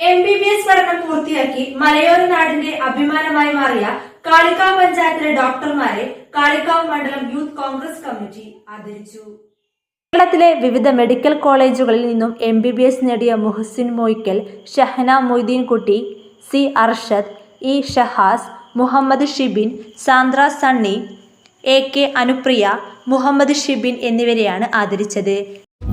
M B B S പഠനം പൂർത്തിയാക്കി മലയോര നാടിന്റെ അഭിമാനമായി മാറിയ കാളിക്കാവ് പഞ്ചായത്തിലെ ഡോക്ടർമാരെ കാളിക്കാവ് മണ്ഡലം യൂത്ത് കോൺഗ്രസ് കമ്മിറ്റി ആദരിച്ചു. കേരളത്തിലെ വിവിധ മെഡിക്കൽ കോളേജുകളിൽ നിന്നും എം ബി ബി എസ് നേടിയ Muhsin Moikkal Shahana Moideen Kutty C Arshad E Shahas Muhammad Shibin Sandra Sunny A K Anupriya Muhammad Shibin എന്നിവരെയാണ് ആദരിച്ചത്.